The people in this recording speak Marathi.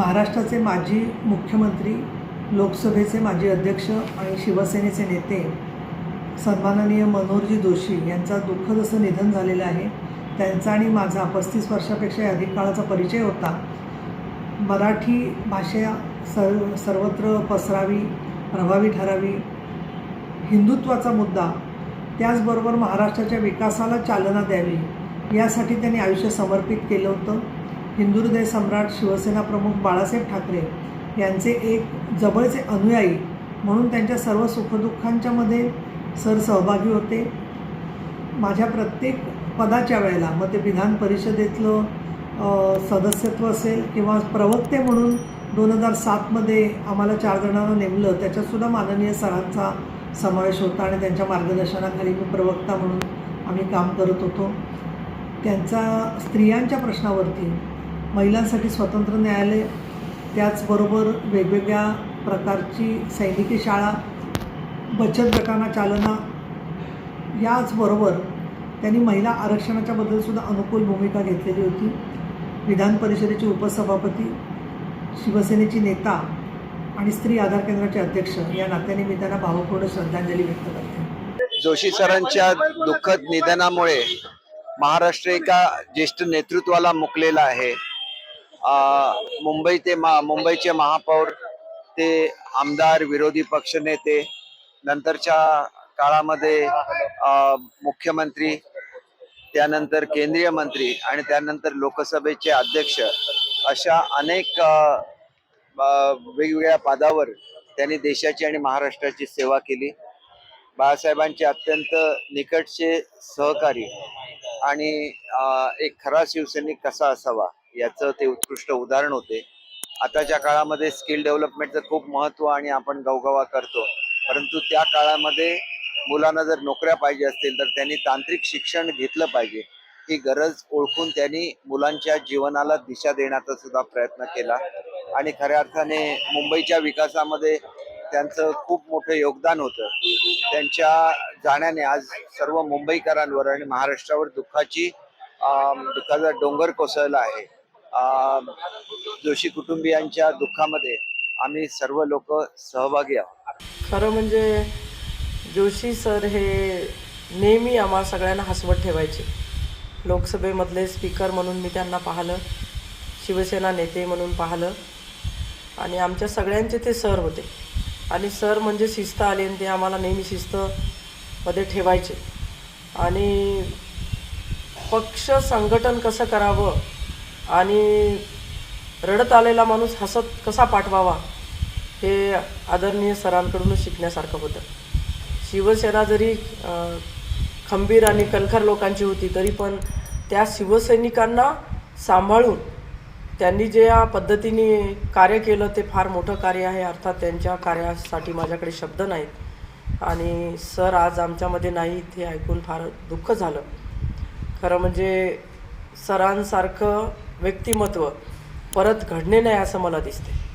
महाराष्ट्राचे माजी मुख्यमंत्री लोकसभेचे माजी अध्यक्ष आणि शिवसेनेचे नेते सन्माननीय मनोहरजी जोशी यांचा दुःखद असं निधन झालेलं आहे. त्यांचा आणि माझा पस्तीस वर्षापेक्षा अधिक काळाचा परिचय होता. मराठी भाषा सर्व सर्वत्र पसरावी प्रभावी ठरावी हिंदुत्वाचा मुद्दा त्याचबरोबर महाराष्ट्राच्या विकासाला चालना द्यावी यासाठी त्यांनी आयुष्य समर्पित केलं होतं. हिंदुहृदय सम्राट शिवसेना प्रमुख बाळासाहेब ठाकरे यांचे एक जवळचे अनुयायी म्हणून त्यांच्या सर्व सुखदुःखांच्यामध्ये सर सहभागी होते. माझ्या प्रत्येक पदाच्या वेळेला मग ते विधान परिषदेतलं सदस्यत्व असेल किंवा प्रवक्ते म्हणून दोन हजार सातमध्ये आम्हाला चार जणांना नेमलं त्याच्यातसुद्धा माननीय सरांचा समावेश होता आणि त्यांच्या मार्गदर्शनाखाली मी प्रवक्ता म्हणून आम्ही काम करत होतो. त्यांचा स्त्रियांच्या प्रश्नावरती महिलांसाठी स्वतंत्र न्यायालय त्याचबरोबर वेगवेगळ्या प्रकारची सैनिकी शाळा बचत गटांना चालना याचबरोबर त्यांनी महिला आरक्षणाच्या बद्दलसुद्धा अनुकूल भूमिका घेतलेली होती. विधान परिषदेचे उपसभापती शिवसेनेची नेता आणि स्त्री आधार केंद्राचे अध्यक्ष या नात्याने मी त्यांना भावपूर्ण श्रद्धांजली व्यक्त करते. जोशी सरांच्या दुःखद निधनामुळे महाराष्ट्र एका ज्येष्ठ नेतृत्वाला मुकलेला आहे. मुंबई ते मा मुंबईचे महापौर ते आमदार विरोधी पक्षनेते नंतरच्या काळामध्ये मुख्यमंत्री त्यानंतर केंद्रीय मंत्री आणि त्यानंतर लोकसभेचे अध्यक्ष अशा अनेक वेगवेगळ्या पदावर त्यांनी देशाची आणि महाराष्ट्राची सेवा केली. बाळासाहेबांचे अत्यंत निकटचे सहकारी आणि एक खरा शिवसैनिक कसा असावा? याचं ते उत्कृष्ट उदाहरण होते. आताच्या काळामध्ये स्किल डेव्हलपमेंटचं खूप महत्त्व आणि आपण गवगवा करतो. परंतु त्या काळामध्ये मुलांना जर नोकऱ्या पाहिजे असतील तर त्यांनी तांत्रिक शिक्षण घेतलं पाहिजे. ही गरज ओळखून त्यांनी मुलांच्या जीवनाला दिशा देण्याचा सुद्धा प्रयत्न केला. आणि खऱ्या अर्थाने मुंबईच्या विकासामध्ये त्यांचं खूप मोठं योगदान होतं. त्यांच्या जाण्याने आज सर्व मुंबईकरांवर आणि महाराष्ट्रावर दुःखाची दुःखाचा डोंगर कोसळला आहे. जोशी कुटुंबियांच्या दुःखामध्ये आम्ही सर्व लोक सहभागी आहोत. खरं म्हणजे जोशी सर हे नेहमी आम्हा सगळ्यांना हसवत ठेवायचे. लोकसभेमधले स्पीकर म्हणून मी त्यांना पाहिलं शिवसेना नेते म्हणून पाहिलं आणि आमच्या सगळ्यांचे ते सर होते. आणि सर म्हणजे शिस्त आली आणि ते आम्हाला नेहमी शिस्तमध्ये ठेवायचे. आणि पक्ष संघटन कसं करावं आणि रडत आलेला माणूस हसत कसा पाठवावा हे आदरणीय सरांकडूनच शिकण्यासारखं होतं. शिवसेना जरी खंबीर आणि कणखर लोकांची होती तरी पण त्या शिवसैनिकांना सांभाळून त्यांनी जे या पद्धतीने कार्य केलं ते फार मोठं कार्य आहे. अर्थात त्यांच्या कार्यासाठी माझ्याकडे शब्द नाहीत. आणि सर आज आमच्यामध्ये नाहीत हे ऐकून फार दुःख झालं. खरं म्हणजे सरांसारखं व्यक्तिमत्व परत घडणे नाही असं मला दिसते